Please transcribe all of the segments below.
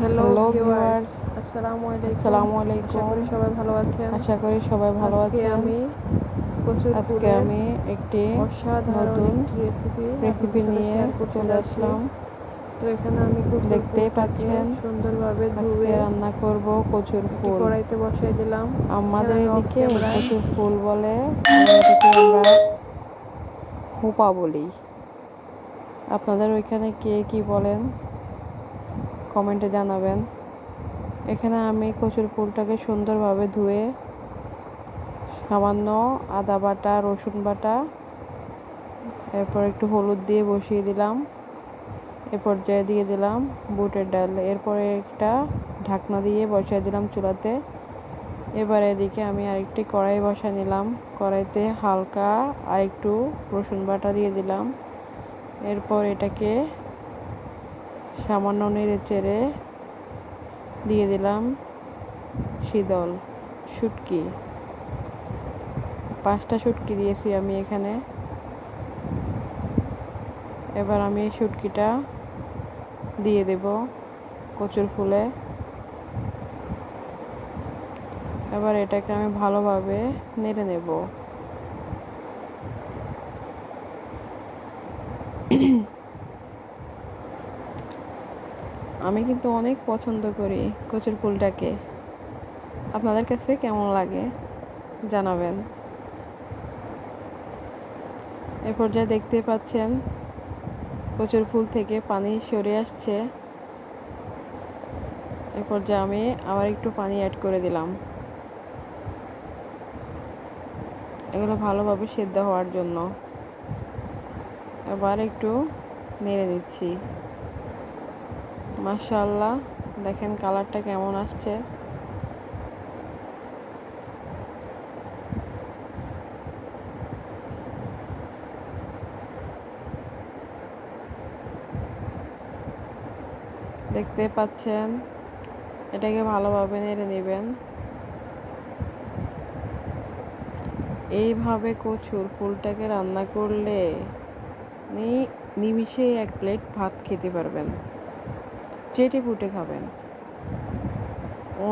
Hello viewers আসসালামু আলাইকুম আসসালামু আশা করি সবাই ভালো আছেন। আশা করি সবাই ভালো আছেন। আমি আজকে আমি একটি নতুন রেসিপি নিয়ে চলে আসলাম। তো এখানে আমি দেখতেই পাচ্ছেন। সুন্দরভাবে ধুয়ে রান্না করব কচুর ফুল। কড়াইতে বসাই দিলাম। আমাদের এদিকে কচুর ফুল বলে এটাকে আমরা হুপা বলি। আপনাদের ওইখানে কে কি বলেন? কমেন্টে জানাবেন। এখানে আমি কচুর ফুলটাকে সুন্দরভাবে ধুয়ে সামান্য আদা বাটা, রসুন বাটা, এরপর একটু হলুদ দিয়ে বসিয়ে দিলাম। এ পর্যায়ে দিয়ে দিলাম বুটের ডাল। এরপরে একটা ঢাকনা দিয়ে বসিয়ে দিলাম চুলাতে। এবার এদিকে আমি আরেকটি কড়াই বসা নিলাম। কড়াইতে হালকা আর একটু রসুন বাটা দিয়ে দিলাম। এরপর এটাকে সামান্য নেড়ে চেড়ে দিয়ে দিলাম শীতল শুটকি। পাঁচটা শুটকি দিয়েছি আমি এখানে। এবার আমি এই শুটকিটা দিয়ে দেব কচুর ফুলে। এবার এটাকে আমি ভালোভাবে নেড়ে নেব। আমি কিন্তু অনেক পছন্দ করি কচুর ফুলটাকে। আপনাদের কাছে কেমন লাগে জানাবেন। এ পর্যায়ে দেখতে পাচ্ছেন কচুর ফুল থেকে পানি সরে আসছে। এ পর্যায়ে আমি আবার একটু পানি অ্যাড করে দিলাম। এগুলো ভালোভাবে সেদ্ধ হওয়ার জন্য। এবার একটু নেড়ে নিচ্ছি। মাশাল্লাহ দেখেন কালারটা কেমন আসছে। দেখতে পাচ্ছেন, এটাকে ভালোভাবে নেড়ে নেবেন। এইভাবে কচুর ফুলটাকে রান্না করলে নিমিষে এক প্লেট ভাত খেতে পারবেন। চেটে ফুটে খাবেন।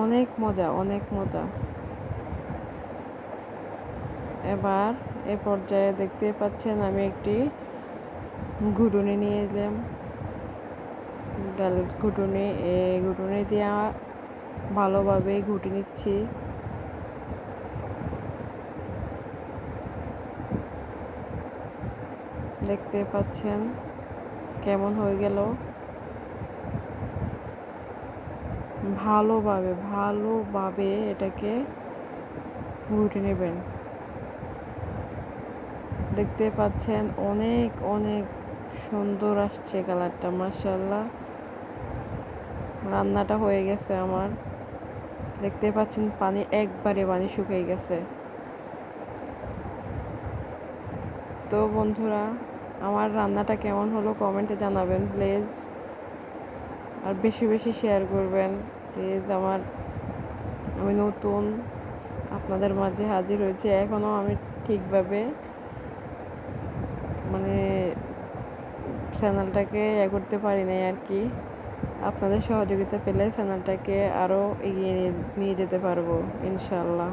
অনেক মজা অনেক মজা। এবার এ পর্যায়ে দেখতে পাচ্ছেন আমি একটি ঘুটুনি নিয়ে এলাম। ডাল ঘুটুনি এই ঘুটুনি দিয়ে ভালোভাবে ঘুটে নিচ্ছি। দেখতে পাচ্ছেন কেমন হয়ে গেল। ভালোভাবে ভালোভাবে এটাকে ঘুটে নেবেন। দেখতে পাচ্ছেন অনেক অনেক সুন্দর আসছে কালারটা মাসাল্লাহ রান্নাটা হয়ে গেছে আমার। দেখতে পাচ্ছেন পানি একবারে পানি শুকিয়ে গেছে। তো বন্ধুরা, আমার রান্নাটা কেমন হলো কমেন্টে জানাবেন, প্লিজ। আর বেশি বেশি শেয়ার করবেন। আমার, আমি নতুন, আপনাদের মাঝে হাজির হয়েছি। এখনও আমি ঠিকভাবে মানে চ্যানেলটাকে এ করতে পারি নাই আর কি। আপনাদের সহযোগিতা পেলে চ্যানেলটাকে আরও এগিয়ে নিয়ে যেতে পারব ইনশাল্লাহ